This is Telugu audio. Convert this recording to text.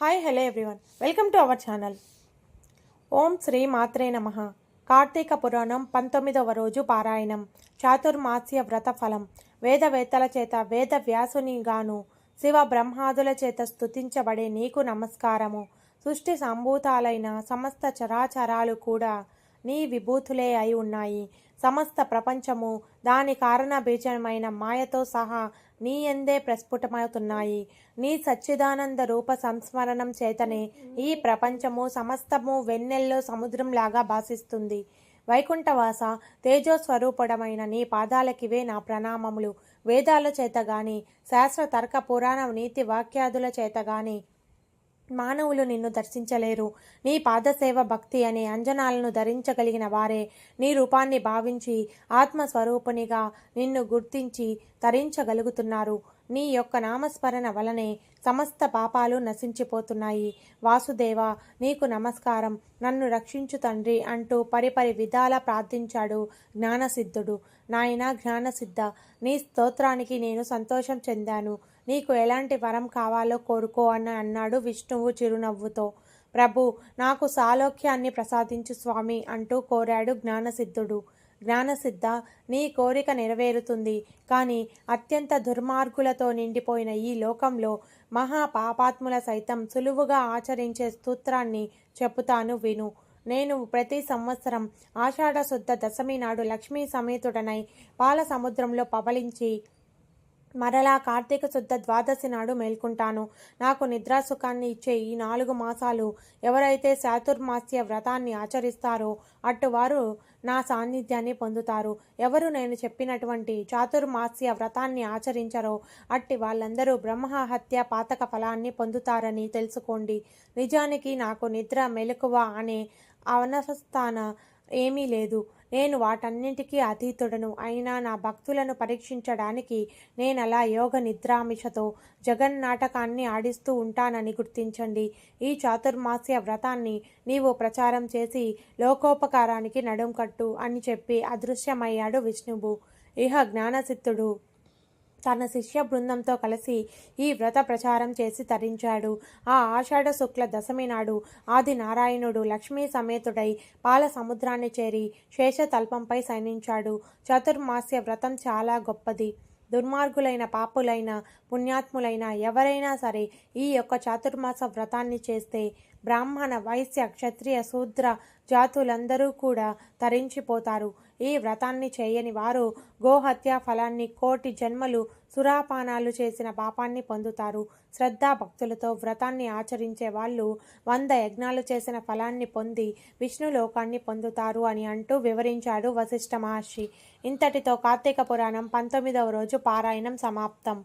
Hi hello everyone welcome to our channel ఓం శ్రీ మాత్రే నమ. కార్తీక పురాణం పంతొమ్మిదవ రోజు పారాయణం. చాతుర్మాస్య వ్రత ఫలం. వేదవేత్తల చేత వేద వ్యాసుని గాను శివ బ్రహ్మాదుల చేత స్తుతించబడే నీకు నమస్కారము. సృష్టి సంభూతాలైన సమస్త చరాచరాలు కూడా నీ విభూతులే అయి ఉన్నాయి. సమస్త ప్రపంచము దాని కారణ బీజమైన మాయతో సహా నీ ఎందే ప్రస్ఫుటమవుతున్నాయి. నీ సచ్చిదానంద రూప సంస్మరణం చేతనే ఈ ప్రపంచము సమస్తము వెన్నెల్లో సముద్రంలాగా భాసిస్తుంది. వైకుంఠవాస తేజోస్వరూపడమైన నీ పాదాలకివే నా ప్రణామములు. వేదాల చేత గాని శాస్త్ర తర్క పురాణ నీతి వాక్యాదుల చేత గాని మానవులు నిన్ను దర్శించలేరు. నీ పాదసేవ భక్తి అనే అంజనాలను ధరించగలిగిన వారే నీ రూపాన్ని భావించి ఆత్మస్వరూపునిగా నిన్ను గుర్తించి తరించగలుగుతున్నారు. నీ యొక్క నామస్మరణ వలనే సమస్త పాపాలు నశించిపోతున్నాయి. వాసుదేవ నీకు నమస్కారం. నన్ను రక్షించు తండ్రి అంటూ పరిపరి విధాల ప్రార్థించాడు జ్ఞానసిద్ధుడు. నాయన జ్ఞానసిద్ధ నీ స్తోత్రానికి నేను సంతోషం చెందాను. నీకు ఎలాంటి వరం కావాలో కోరుకో అని అన్నాడు విష్ణువు చిరునవ్వుతో. ప్రభు నాకు సాలోక్యాన్ని ప్రసాదించు స్వామి అంటూ కోరాడు జ్ఞానసిద్ధుడు. జ్ఞానసిద్ధ నీ కోరిక నెరవేరుతుంది కానీ అత్యంత దుర్మార్గులతో నిండిపోయిన ఈ లోకంలో మహా పాపాత్ముల సైతం సులువుగా ఆచరించే స్తోత్రాన్ని చెప్పుతాను విను. నేను ప్రతి సంవత్సరం ఆషాఢ శుద్ధ దశమి నాడు లక్ష్మీ సమేతుడనై పాల సముద్రంలో పవలించి మరలా కార్తీక శుద్ధ ద్వాదశి నాడు మేల్కుంటాను. నాకు నిద్రాసుఖాన్ని ఇచ్చే ఈ నాలుగు మాసాలు ఎవరైతే చాతుర్మాస్య వ్రతాన్ని ఆచరిస్తారో అట్టువారు నా సాన్నిధ్యాన్ని పొందుతారు. ఎవరు నేను చెప్పినటువంటి చాతుర్మాస్య వ్రతాన్ని ఆచరించరో అట్టి వాళ్ళందరూ బ్రహ్మహత్య పాతక ఫలాన్ని పొందుతారని తెలుసుకోండి. నిజానికి నాకు నిద్ర మెలకువ అనే అవనస్థాన ఏమీ లేదు. నేను వాటన్నింటికీ అతీతుడను. అయినా నా భక్తులను పరీక్షించడానికి నేనలా యోగ నిద్రామిషతో జగన్నాటకాన్ని ఆడిస్తూ ఉంటానని గుర్తించండి. ఈ చాతుర్మాస్య వ్రతాన్ని నీవు ప్రచారం చేసి లోకోపకారానికి నడుం కట్టు అని చెప్పి అదృశ్యమయ్యాడు విష్ణువు. ఇహ జ్ఞానసిద్ధుడు. తన శిష్య బృందంతో కలిసి ఈ వ్రత ప్రచారం చేసి తరించాడు. ఆ ఆషాఢ శుక్ల దశమి నాడు ఆది నారాయణుడు లక్ష్మీ సమేతుడై పాల సముద్రాన్ని చేరి శేషతల్పంపై శయనించాడు. చతుర్మాస్య వ్రతం చాలా గొప్పది. దుర్మార్గులైన పాపులైన పుణ్యాత్ములైన ఎవరైనా సరే ఈ యొక్క చాతుర్మాస వ్రతాన్ని చేస్తే బ్రాహ్మణ వైశ్య క్షత్రియ శూద్ర జాతులందరూ కూడా తరించిపోతారు. ఈ వ్రతాన్ని చేయని వారు గోహత్య ఫలాన్ని కోటి జన్మలు సురాపానాలు చేసిన పాపాన్ని పొందుతారు. శ్రద్ధా భక్తులతో వ్రతాన్ని ఆచరించే వాళ్ళు వంద యజ్ఞాలు చేసిన ఫలాన్ని పొంది విష్ణులోకాన్ని పొందుతారు అని అంటూ వివరించాడు వశిష్ఠ మహర్షి. ఇంతటితో కార్తీక పురాణం పంతొమ్మిదవ రోజు పారాయణం సమాప్తం.